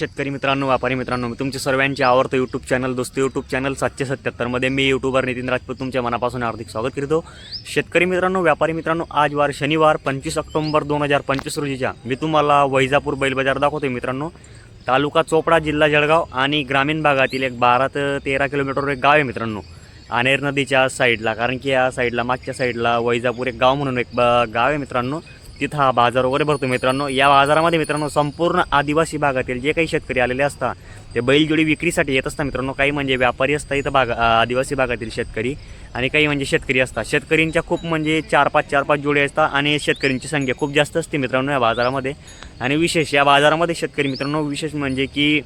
शेतकरी मित्रांनो व्यापारी मित्रांनो मी तुमचे सर्वांचे आवडतं यूट्यूब चॅनल दोस्त यूट्यूब चॅनल सातशे सत्याहत्तरमध्ये मी यूट्यूबर नितीन राजपूत तुमच्या मनापासून हार्दिक स्वागत करतो. शेतकरी मित्रांनो व्यापारी मित्रांनो आज वार शनिवार पंचवीस ऑक्टोबर दोन हजार पंचवीस रोजीच्या. मी तुम्हाला वैजापूर बैल बाजार दाखवतोय मित्रांनो. तालुका चोपडा जिल्हा जळगाव आणि ग्रामीण भागातील एक बारा ते तेरा किलोमीटरवर एक गाव आहे मित्रांनो. आनेर नदीच्या साईडला कारण की या साईडला मागच्या साईडला वैजापूर एक गाव म्हणून एक ब- गाव आहे मित्रांनो. तिथं हा बाजार वगैरे भरतो मित्रांनो. या बाजारामध्ये मित्रांनो संपूर्ण आदिवासी भागातील जे काही शेतकरी आलेले असतात ते बैलजोडी विक्रीसाठी येत असतात मित्रांनो. काही म्हणजे व्यापारी असतात इथं भाग आदिवासी भागातील शेतकरी आणि काही म्हणजे शेतकरी असतात. शेतकरींच्या खूप म्हणजे चार पाच चार पाच जोडी असतात आणि शेतकऱ्यांची संख्या खूप जास्त असते मित्रांनो या बाजारामध्ये. आणि विशेष या बाजारामध्ये शेतकरी मित्रांनो विशेष म्हणजे की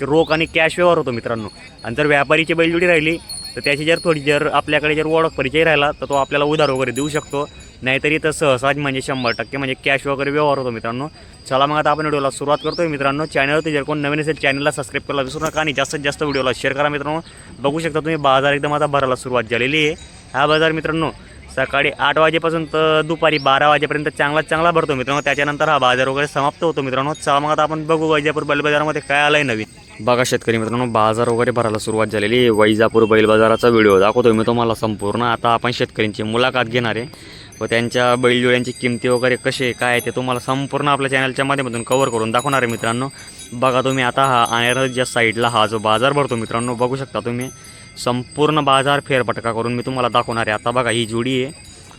रोख आणि कॅश व्यवहार होतो मित्रांनो. आणि जर व्यापारीची बैलजोडी राहिली तर त्याची जर थोडी जर आपल्याकडे जर ओळख परिचय राहिला तर तो आपल्याला उधार वगैरे देऊ शकतो. नाहीतरी तर सहसाच म्हणजे शंभर टक्के म्हणजे कॅश वगैरे व्यवहार होतो मित्रांनो. चला मग आता आपण व्हिडिओला सुरुवात करतोय मित्रांनो. चॅनलवरती जर कोण नवीन असेल चॅनलला सबस्क्राईब करायला विसरू नका आणि जास्तीत जास्त व्हिडिओला शेअर करा मित्रांनो. बघू शकता तुम्ही बाजार एकदम आता भरायला सुरुवात झालेली आहे. हा बाजार मित्रांनो सकाळी आठ वाजेपासून तर दुपारी बारा वाजेपर्यंत चांगला चांगला भरतो मित्रांनो. त्याच्यानंतर हा बाजार वगैरे समाप्त होतो मित्रांनो. चला मग आता आपण बघू वैजापूर बैल बाजारामध्ये काय आलंय नवीन. बघा शेतकरी मित्रांनो बाजार वगैरे भरायला सुरुवात झालेली आहे. वैजापूर बैल बाजाराचा व्हिडिओ दाखवतोय मी तुम्हाला संपूर्ण. आता आपण शेतकऱ्यांची मुलाखत घेणार आहे. व त्यांच्या बैलजोड्यांची किमती वगैरे कसे काय आहे ते तुम्हाला संपूर्ण आपल्या चॅनलच्या माध्यमातून कव्हर करून दाखवणार आहे मित्रांनो. बघा तुम्ही आता हा आनेरच्या साईडला हा जो बाजार भरतो मित्रांनो बघू शकता तुम्ही. संपूर्ण बाजार फेरफटका करून मी तुम्हाला दाखवणार आहे. आता बघा ही जोडी आहे.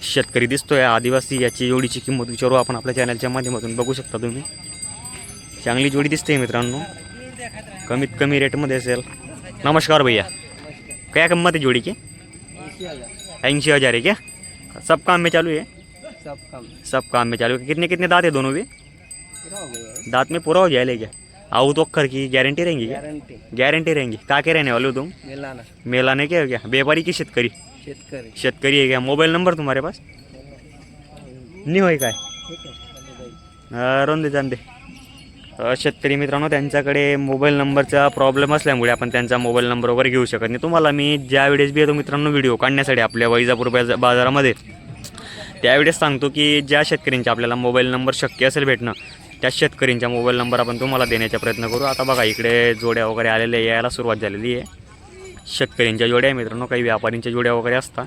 शेतकरी दिसतोय आदिवासी याची जोडीची किंमत विचारू आपण आपल्या चॅनलच्या माध्यमातून. बघू शकता तुम्ही. चांगली जोडी दिसते मित्रांनो. कमीत कमी रेटमध्ये असेल. नमस्कार भैया. काय किंमत आहे जोड़ी की ऐंशी हज़ार आहे क्या सब काम में चालू है? सब कम। सब काम में चालू है। कितने कितने दांत है दोनों भी? हो गया दांत में पूरा हो जाए क्या आऊ तो अक्खर की गारंटी रहेंगी क्या? गॅरंटी गारंटी रहेंगी। का के रहने वाले हो तुम? मेलाना। मेलाने क्या हो क्या व्यापारी की शेतकरी? शेतकरी। शेतकरी है क्या? मोबाइल नंबर तुम्हारे पास? नहीं होय काय अं, राहून दे। शेतकरी मित्रांनो त्यांच्याकडे मोबाईल नंबरचा प्रॉब्लेम असल्यामुळे आपण त्यांचा मोबाईल नंबर वगैरे घेऊ शकत नाही. तुम्हाला मी ज्या वेळेस बी येतो मित्रांनो व्हिडिओ काढण्यासाठी आपल्या वैजापूर बाजारामध्ये त्यावेळेस सांगतो की ज्या शेतकऱ्यांचे आपल्याला मोबाईल नंबर शक्य असेल भेटणं त्या शेतकऱ्यांचा मोबाईल नंबर आपण तुम्हाला देण्याचा प्रयत्न करू. आता बघा इकडे जोड्या वगैरे आलेल्या यायला सुरुवात झालेली आहे. शेतकऱ्यांच्या जोड्या आहे मित्रांनो काही व्यापाऱ्यांच्या जोड्या वगैरे असतात.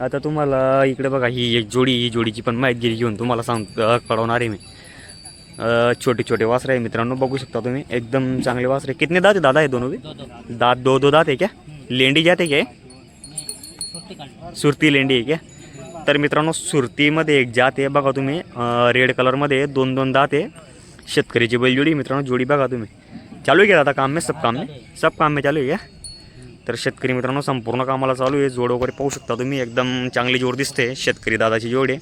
आता तुम्हाला इकडे बघा ही एक जोडी ही जोडीची पण माहिती घेऊन तुम्हाला सांग कळवणार आहे मी. छोटे छोटे वासरे आहे मित्रांनो बघू शकता तुम्ही. एकदम चांगले वासरे. कितने दात दादा आहे दोनों भी दात दो दो दात आहे क्या? लेंडी जाते क्या सुरती लेंडी आहे क्या? तर मित्रांनो सुरतीमध्ये एक जात आहे बघा तुम्ही. रेड कलरमध्ये दोन दोन दात आहे. शेतकरीची बैलजोडी मित्रांनो. जोडी बघा तुम्ही. चालू आहे का दादा काम? में सब काम में सब काम में चालू आहे क्या? तर शेतकरी मित्रांनो संपूर्ण कामाला चालू आहे. जोड वगैरे पाहू शकता तुम्ही. एकदम चांगली जोड दिसते. शेतकरी दादाची जोड आहे.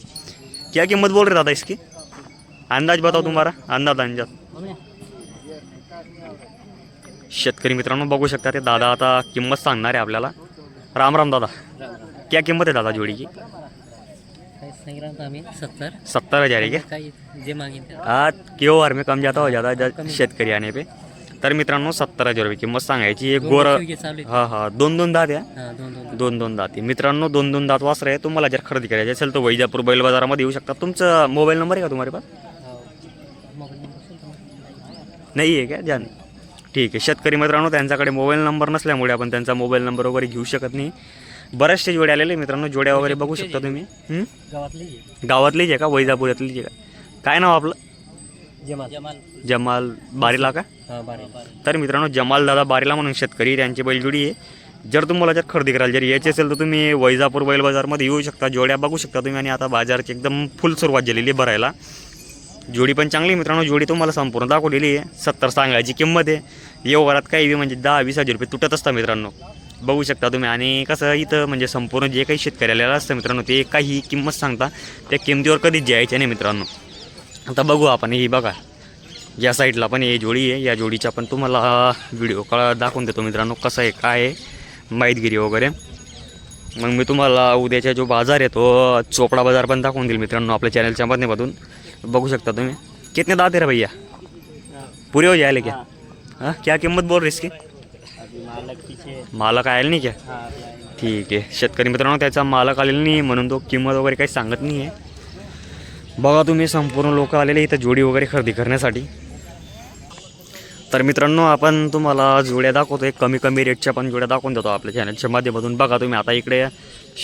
क्या किंमत बोल रहे दादा इसकी? अंदाज बताओ तुम्हारा अंदाज अंदाज। शेतकरी मित्रांनो बघू शकता ते दादा आता किंमत सांगणार आहे आपल्याला. राम राम दादा. क्या किंमत आहे दादा जोडीची? सत्तर सत्तर हजार आहे क्या? आज क्यों हर में कम जाता हो जाता है शेतकरी आने पे. तर मित्रांनो सत्तर हजार रुपये किंमत सांगायची. एक गोर हा हा. दोन दोन दात या? हा दोन दोन दात. मित्रांनो दोन दोन दात वासर आहे. तुम्हाला जर खरेदी करायची असेल तर वैजापूर बैल बाजारामध्ये येऊ शकता. तुमचा मोबाईल नंबर आहे का तुम्हाला पास हो. मोबाईल नंबर असेल तर नाही आहे का जान ठीक आहे. शेतकरी मित्रांनो त्यांच्याकडे मोबाईल नंबर नसल्यामुळे आपण त्यांचा मोबाईल नंबर वगैरे घेऊ शकत नाही. बऱ्याचशे जोड्या आलेले आहे मित्रांनो जोड्या वगैरे बघू शकता तुम्ही. हं? गावातले आहे. गावातलीच आहे का? वैजापुरातलीच आहे का? काय नाव आपलं? जमाल. जमाल. जमाल बारीला का? हा बारे तर मित्रांनो जमाल दादा बारीला म्हणून शेतकरी त्यांची बैलजोडी आहे. जर तुम्हाला जर खरेदी करायला जर यायची असेल तर तुम्ही वैजापूर बैल बाजारमध्ये येऊ शकता. जोड्या बघू शकता तुम्ही आणि आता बाजारची एकदम फुल सुरुवात झालेली आहे भरायला. जोडी पण चांगली आहे मित्रांनो. जोडी तुम्हाला संपूर्ण दाखवलेली आहे. सत्तर सांगायची किंमत आहे. व्यवहारात काही बी म्हणजे दहा वीस हजार रुपये तुटत असतात मित्रांनो. बघू शकता तुम्ही. आणि कसं इथं म्हणजे संपूर्ण जे काही शेतकऱ्याला असतं मित्रांनो ते काही किंमत सांगता त्या किमतीवर कधीच जायचे नाही मित्रांनो. आता बघू आपण ही बघा. या साईडला पण ही जोडी आहे. या जोडीचा पण तुम्हाला व्हिडिओ कळा दाखवून देतो मित्रांनो कसं आहे काय आहे. माहितगिरी वगैरे. मग मी तुम्हाला उद्याचा जो बाजार आहे तो चोपडा बाजार पण दाखवून देईल मित्रांनो आपल्या चॅनलच्या माध्यमातून. बघू शकता तुम्ही. कितने दात है रे भैया? पूरे हो जाएले क्या? हाँ क्या किंमत बोल रही इसकी? मालक मालक आयल नाही क्या? ठीक आहे शेतकरी मित्रांनो त्याचा मालक आलेला नाही म्हणून तो किंमत वगैरे काही सांगत नाही आहे. बघा तुम्ही संपूर्ण लोक आलेले इथं जोडी वगैरे खरेदी करण्यासाठी. तर मित्रांनो आपण तुम्हाला जोड्या दाखवतोय कमी कमी रेटच्या पण जोड्या दाखवून देतो आपल्या चॅनलच्या माध्यमातून. बघा तुम्ही आता इकडे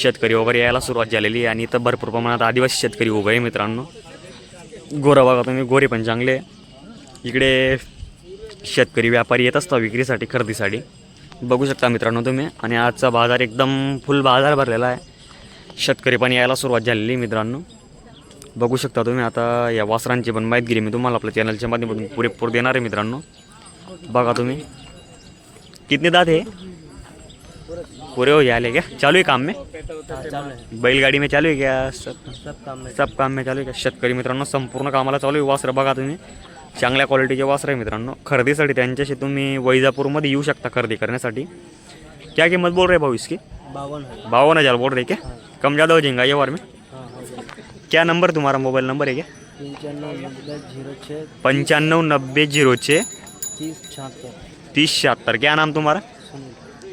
शेतकरी वगैरे यायला सुरुवात झालेली आहे आणि इथं भरपूर प्रमाणात आदिवासी शेतकरी उभे आहे मित्रांनो. गोरा बघा तुम्ही गोरे पण चांगले इकडे शेतकरी व्यापारी येत असतात विक्रीसाठी खरेदीसाठी. बघू शकता मित्रांनो तुम्ही. आणि आजचा बाजार एकदम फुल बाजार भरलेला आहे. शेतकरी पण यायला सुरुवात झालेली मित्रांनो. बघू शकता तुम्ही आता या वासरांची पण माहितगिरी मी तुम्हाला. आपल्या चॅनलच्या माध्यमातून पुरेपूर देणार आहे मित्रांनो. बघा तुम्ही. कितने दात आहे? पूरे हो जाले क्या चालू है काम में? बैलगाडी में चालू आहे क्या? सब सब काम में। सब काम में चालू आहे का शेतकरी मित्रांनो संपूर्ण कामाला चालू आहे. वासरं बघा तुम्ही. चांगल्या क्वालिटीचे वासरं आहे मित्रांनो. खरेदीसाठी त्यांच्याशी तुम्ही वैजापूरमध्ये येऊ शकता खरेदी करण्यासाठी. क्या किंमत बोल रहे भाऊ इसकी? बावन बावन हज़ार बोल रहे क्या? कम ज़्यादा हो जाएगा ये बार में? क्या नंबर तुम्हारा मोबाइल नंबर है क्या? पंचानवे नब्बे ज़ीरो छः. तीस छिहत्तर क्या नाम तुम्हारा?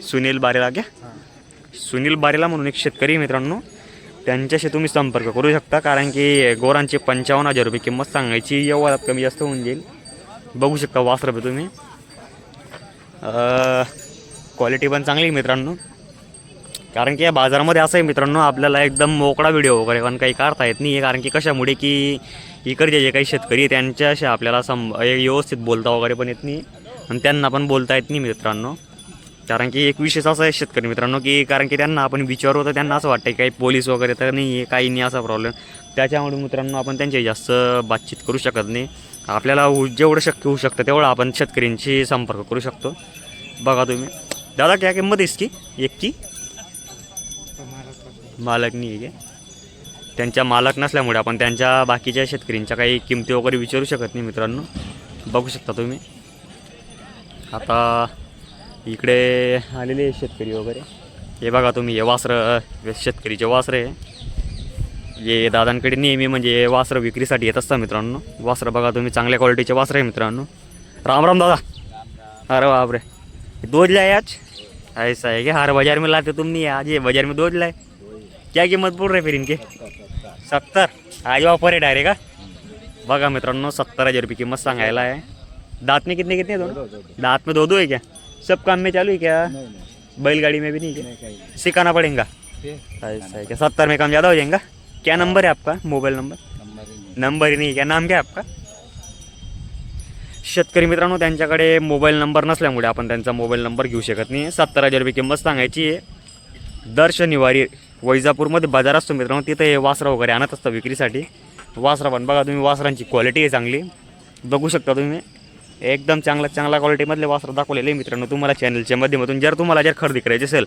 सुनील बारेला क्या सुनील बारेला म्हणून एक शेतकरी आहे मित्रांनो. त्यांच्याशी तुम्ही संपर्क करू शकता कारण की गोरांची पंचावन्न हजार रुपये किंमत सांगायची व्यवहारात कमी जास्त होऊन जाईल. बघू शकता वासरं बी तुम्ही. क्वालिटी पण चांगली आहे मित्रांनो. कारण की या बाजारामध्ये असं आहे मित्रांनो आपल्याला एकदम मोकळा व्हिडिओ वगैरे पण काही काढता येत नाही आहे कारण की कशामुळे की इकडचे जे काही शेतकरी त्यांच्याशी आपल्याला सं व्यवस्थित बोलता वगैरे पण येत नाही. आणि त्यांना पण बोलता येत नाही मित्रांनो. कारण की एक विशेष असा आहे शेतकरी मित्रांनो की कारण की त्यांना आपण विचारू तर त्यांना असं वाटतं की काही पोलीस वगैरे तर नाही आहे काही नाही असा प्रॉब्लेम त्याच्यामुळे मित्रांनो आपण त्यांच्याशी जास्त बातचीत करू शकत नाही. आपल्याला जेवढं शक्य होऊ शकतं तेवढं आपण शेतकऱ्यांशी संपर्क करू शकतो. बघा तुम्ही. दादा क्या किंमत आहेस इसकी? एक की? मालक नाही आहे. त्यांच्या मालक नसल्यामुळे आपण त्यांच्या बाकीच्या शेतकऱ्यांच्या काही किमती वगैरे विचारू शकत नाही मित्रांनो. बघू शकता तुम्ही. आता इकडे आलेले आहे शेतकरी वगैरे. हे बघा तुम्ही हे वासरं शेतकरीचे वासरे आहे हे दादांकडे नेहमी म्हणजे वासरं विक्रीसाठी येत असतात मित्रांनो. वासरं बघा तुम्ही चांगल्या क्वालिटीचे वासरं आहे मित्रांनो. राम राम दादा. अरे बाप रे दूध लाए आज ऐसा है क्या हर बाजार में लाते तुम नहीं आज ये बाजार में दूध लाए क्या किंमत बोल रहे फिर इनके? सत्तर. आज ऑफर आहे डायरेक्ट का बघा मित्रांनो सत्तर हजार रुपये किंमत सांगायला आहे. दांत में कितने कितने दोनों दांत में दो दो है क्या? सब काम में चालू है क्या? बैलगाड़ी में भी नहीं क्या? सिखाना पड़ेगा? ऐसा है क्या? सत्तर में कम ज़्यादा हो जाएगा? क्या नंबर है आपका? मोबाइल नंबर नंबर ही नहीं। क्या? नाम क्या है आपका? शेतकरी मित्रांनो त्यांच्याकडे मोबाईल नंबर नसल्यामुळे आपण त्यांचा मोबाईल नंबर घेऊ शकत नाही. सत्तर हजार रुपये किंमत सांगायची आहे. दर शनिवारी वैजापूरमध्ये बाजार असतो मित्रांनो तिथं हे वासरा वगैरे आणत असतं विक्रीसाठी. वासरा पण बघा तुम्ही वासरांची क्वालिटी आहे चांगली. बघू शकता तुम्ही. एकदम चांगला चांगला क्वालिटीमधले वस्त्र दाखवलेले आहे मित्रांनो तुम्हाला चॅनलच्या माध्यमातून. जर तुम्हाला जर खरेदी करायची असेल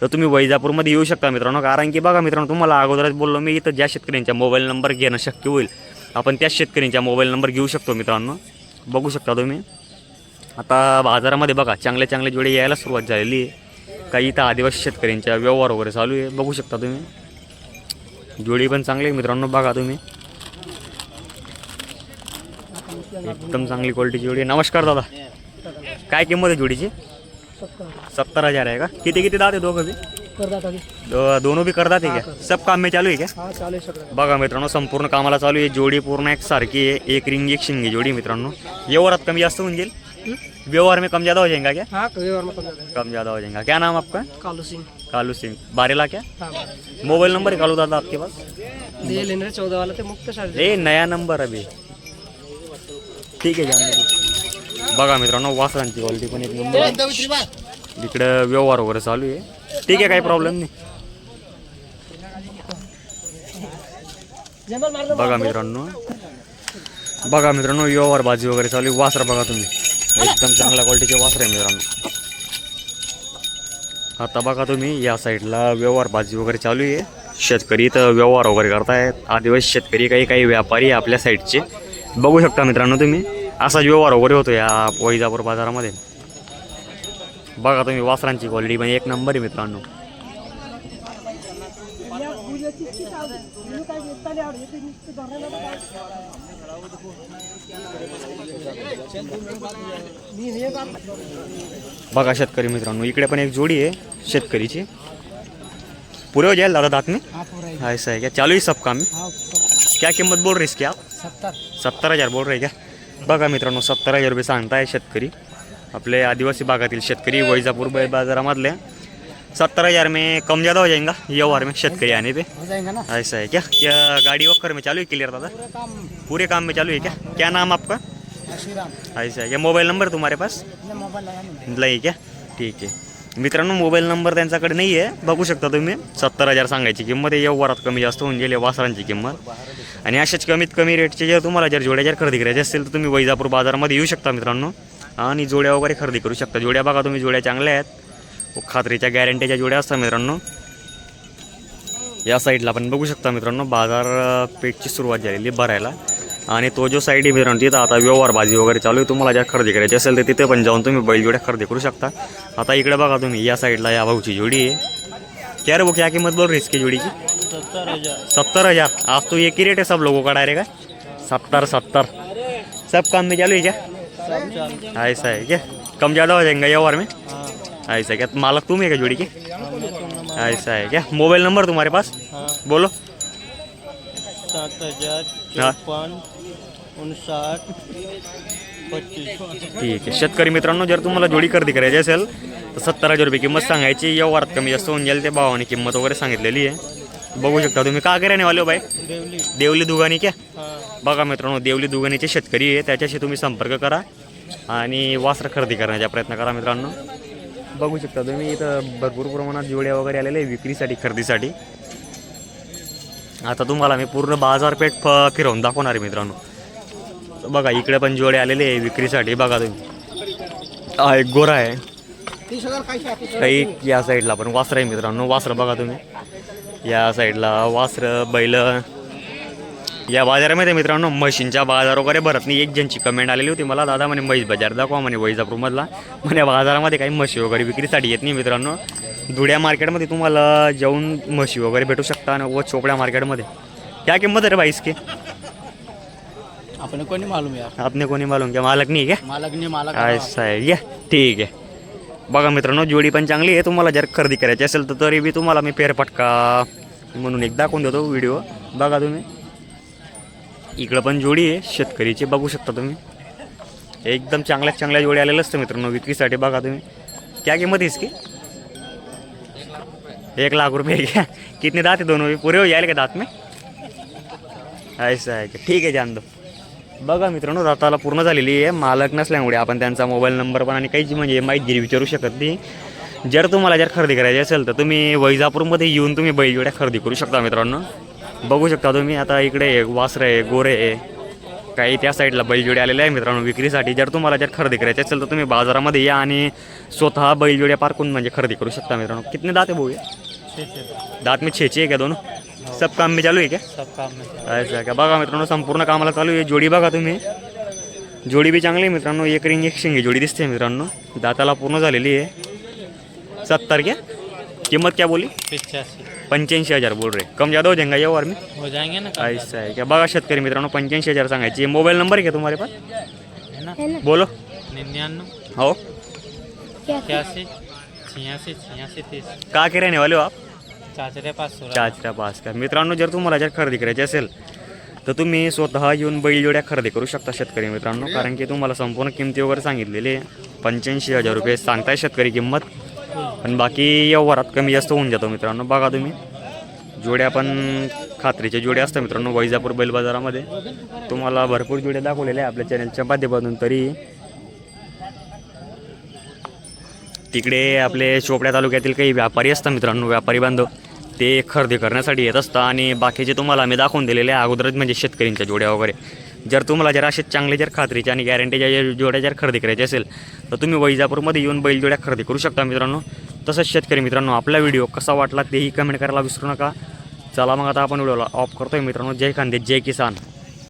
तर तुम्ही वैजापूरमध्ये येऊ शकता मित्रांनो. कारण की बघा मित्रांनो तुम्हाला अगोदरच बोललो मी इथं ज्या शेतकऱ्यांचा मोबाईल नंबर घेणं शक्य होईल आपण त्याच शेतकऱ्यांचा मोबाईल नंबर घेऊ शकतो मित्रांनो. बघू शकता तुम्ही. आता बाजारामध्ये बघा चांगले चांगले जोडे यायला सुरुवात झालेली आहे. काही इथं आदिवासी शेतकऱ्यांच्या व्यवहार वगैरे चालू आहे. बघू शकता तुम्ही. जोडी पण चांगली आहे मित्रांनो बघा तुम्ही. एकदम चांगली क्वालिटीची जोडी आहे. नमस्कार दादा. काय किंमत आहे जोडीची? सत्तर हजार आहे का? किती किती आहे दोघं बी? दो- दोनों भी करतात आहे क्या सब काम में चालू आहे हाँ सगळं बघा मित्रांनो संपूर्ण कामाला चालू आहे. जोडी पूर्ण एक सारखी आहे. एक रिंग एक शिंगी जोडी मित्रांनो. व्यवहारात कमी जास्त होऊन जाईल. व्यवहार में कम ज़्यादा हो जाएगा क्या? हाँ कभी और कम ज़्यादा हो। जाएगा. क्या नाम आपका? कालू सिंह। कालू सिंह. बारेला क्या? हाँ मोबाइल नंबर है कालू दादा आपके पास? ये लेने चौदह वाला थे मुक्त शादी ए नया नंबर अभी। ठीक आहे दे. बघा. मित्रांनो वासरांची क्वालिटी पण एक नंबर आहे. इकडं व्यवहार वगैरे चालू आहे. ठीक आहे काही प्रॉब्लेम नाही. बघा मित्रांनो. बघा मित्रांनो व्यवहार बाजी वगैरे चालू आहे. वासर बघा तुम्ही. एकदम चांगल्या क्वालिटीचे वासर आहे मित्रांनो. आता बघा तुम्ही या साईडला व्यवहार बाजी वगैरे चालू आहे. शेतकरी तर व्यवहार वगैरे करतायत. आदिवासी शेतकरी काही काही व्यापारी आहे आपल्या साईडचे बघू शकता मित्रांनो तुम्ही. असाच व्यवहार वगैरे होतो या वैजापूर बाजारामध्ये. बघा तुम्ही वासरांची क्वालिटी पण एक नंबर आहे मित्रांनो. बघा शेतकरी मित्रांनो इकडे पण एक जोडी आहे शेतकरीची. पुरे हो जाएल दादा दांत में ऐसा है क्या चालू ही सब काम में क्या कीमत बोल रहे इसकी आप? सत्तर. सत्तर हज़ार बोल रहे क्या? बघा मित्रांनो सत्तर हज़ार रुपये सांगताय शेतकरी. अपने आदिवासी भागातील शेतकरी वैजापुर बै- बाजारामधले. सत्तर हज़ार में कम ज़्यादा हो जाएगा व्यवहार में शेतकरी आने पे हो जाएगा ना? ऐसा है क्या? क्या गाड़ी वक्कर में चालू है क्लियर दादा. पूरा पूरे काम में चालू है क्या? क्या नाम आपका? ऐसा है क्या मोबाइल नंबर तुम्हारे पास? नहीं क्या? ठीक आहे. मित्रांनो मोबाईल नंबर त्यांच्याकडे नाही आहे बघू शकता तुम्ही. सत्तर हजार सांगायची किंमत आहे. व्यवहारात कमी जास्त होऊन गेली वासरांची किंमत. आणि अशाच कमीत कमी रेटचे जर तुम्हाला जर जोड्या जर खरेदी करायचे असेल तर तुम्ही वैजापूर बाजारामध्ये येऊ शकता मित्रांनो. आणि जोड्या वगैरे खरेदी करू शकता. जोड्या बघा तुम्ही जोड्या चांगल्या आहेत. व खात्रीच्या गॅरंटीच्या जोड्या असतात मित्रांनो. या साईडला पण बघू शकता मित्रांनो बाजारपेठची सुरुवात झालेली भरायला आणि तो जो साईड आहे मित्रांनो तिथं आता व्यवहारबाजी वगैरे चालू आहे. तुम्हाला ज्या खरेदी करायची असेल तर तिथे पण जाऊन तुम्ही बैलजोड्या खरेदी करू शकता. आता इकडे बघा तुम्ही या साईडला या भाऊची जोडी आहे. क्या रे वो क्या किंमत बोल रही इसकी जोड़ी की? सत्तर हज़ार. सत्तर हज़ार आज तो एक ही रेट है सब लोगों का डायरेक्ट है? सत्तर सत्तर. सब काम में चालू है क्या? ऐसा है क्या? कम ज़्यादा हो जाएगा व्यवहार में? हाँ ऐसा है क्या? मालक तुम है क्या जोड़ी की? तो ऐसा है क्या? मोबाइल नंबर तुम्हारे पास? हाँ बोलो. सात हज़ार हाँ. उनसाठ ठीक आहे. शेतकरी मित्रांनो जर तुम्हाला जोडी खरेदी करायची असेल तर सत्तर हजार रुपये किंमत सांगायची. व्यवहारात कमी जास्त होऊन जाईल ते भावाने किंमत वगैरे सांगितलेली आहे. बघू शकता तुम्ही. का कराने वाले हो बाई? देवली. देवली दुगानी क्या? बघा मित्रांनो देवली दुगानीचे शेतकरी आहे. त्याच्याशी तुम्ही संपर्क करा आणि वासर खरेदी करण्याचा प्रयत्न करा मित्रांनो. बघू शकता तुम्ही इथं भरपूर प्रमाणात जोड्या वगैरे आलेल्या आहे विक्रीसाठी खरेदीसाठी. आता तुम्हाला मी पूर्ण बाजारपेठ फिरवून दाखवणार आहे मित्रांनो. बघा इकडे पण जोडे आलेले आहे विक्रीसाठी बघा तुम्ही. हा एक गोरा आहे. काही या साईडला पण वासरं आहे मित्रांनो वासरं बघा तुम्ही. या साईडला वासरं बैल. या बाजारामध्ये मित्रांनो म्हशींच्या बाजार वगैरे भरत नाही. एक जणची कमेंट आलेली होती मला दादा म्हणे म्हैस बाजार दाखवा म्हणे वैजापूरमधला. म्हणे बाजारामध्ये काही म्हशी वगैरे विक्रीसाठी येत नाही मित्रांनो. धुळ्या मार्केटमध्ये तुम्हाला जाऊन म्हशी वगैरे भेटू शकता आणि व चोपड्या मार्केटमध्ये. क्या किंमत आहे रे बाईस की अपने को नहीं मालूम यार। आपने कोणी मालूम क्या? मालक नाही क्या? मालक ने मालक असं आहे या ठीक आहे बघा मित्रांनो जोडी पण चांगली आहे तुम्हाला जर खरेदी करायची असेल तर तरी बी तुम्हाला मी फेरफटका म्हणून एक दाखवून देतो व्हिडिओ. बघा तुम्ही. इकडं पण जोडी आहे शेतकरीची बघू शकता तुम्ही. एकदम चांगल्यात चांगल्या जोडी आलेल्या असतं मित्रांनो विक्रीसाठी बघा तुम्ही. क्या किंमत है इसकी? एक लाख रुपये क्या? कितने दांत है दोनों पूरे हो जाएंगे दांत में? ऐसा आहे का ठीक आहे जान दो बघा मित्रांनो दाताला पूर्ण झालेली आहे. मालक नसल्यामुळे आपण त्यांचा मोबाईल नंबर पण आणि काहीच म्हणजे माहिती विचारू शकत नाही. जर तुम्हाला जर खरेदी करायची असेल तर तुम्ही वैजापूरमध्ये येऊन तुम्ही बैलजोड्या खरेदी करू शकता मित्रांनो. बघू शकता तुम्ही आता इकडे वासरं आहे गोरे आहे. काही त्या साईडला बैलजोडे आलेले आहे मित्रांनो विक्रीसाठी. जर तुम्हाला जर खरेदी करायची असेल तर तुम्ही बाजारामध्ये या आणि स्वतः बैलजोड्या पारखून म्हणजे खरेदी करू शकता मित्रांनो. कितने दात है? भाऊ? दात में छेचे आहे का दोनों? सब काम में चालू आहे क्या? सब काम में अच्छा का बघा मित्रांनो संपूर्ण कामाला चालू आहे जोडी बघा तुम्ही। जोडी बी चांगली आहे मित्रांनो। एक रिंग एक शिंगी जोडी दिसते मित्रांनो। दाताला पूर्ण झालेली आहे। सत्तर क्या? किंमत क्या बोली? पिचासी पंच्याऐंशी हजार बोल रहे। कम ज़्यादा हो जाएगा ये और में? हो जाएंगे ना कम ऐसा है क्या? बघा शेतकरी मित्रांनो पंच्याऐंशी हजार सांगायची मोबाईल नंबर आहे का तुम्हारे पास है ना? बोलो. निन्यानवे हो. इक्यासी छियासी छियासी तीस। का के रहने वाले हो आप? चाचरे पास चाचऱ्या पास का मित्रांनो जर तुम्हाला जर खरेदी करायची असेल तर तुम्ही स्वतः येऊन बैलजोड्या खरेदी करू शकता शेतकरी मित्रांनो. कारण की तुम्हाला संपूर्ण किमती वगैरे सांगितलेली आहे. पंच्याऐंशी हजार रुपये सांगताय शेतकरी किंमत. पण बाकी व्यवहारात कमी जास्त होऊन जातो मित्रांनो. बघा तुम्ही. जोड्या पण खात्रीच्या जोड्या असतात मित्रांनो. वैजापूर बैल बाजारामध्ये. तुम्हाला भरपूर जोड्या दाखवलेल्या आहे आपल्या चॅनलच्या माध्यमातून तरी. तिकडे आपले चोपड्या तालुक्यातील काही व्यापारी असतात मित्रांनो व्यापारी बांधव ते खरेदी करण्यासाठी येत असतात आणि बाकीचे तुम्हाला मी दाखवून दिलेले आहे अगोदरच म्हणजे शेतकऱ्यांच्या जोड्या वगैरे. जर तुम्हाला जर असे चांगले जर खात्रीच्या आणि गॅरंटीच्या जर जोड्या जर खरेदी करायची असेल तर तुम्ही वैजापूरमध्ये येऊन बैलजोड्या खरेदी करू शकता मित्रांनो. तसंच शेतकरी मित्रांनो आपला व्हिडिओ कसा वाटला तेही कमेंट करायला विसरू नका. चला मग आता आपण व्हिडिओला ऑफ करतोय मित्रांनो. जय खांदे जय किसान.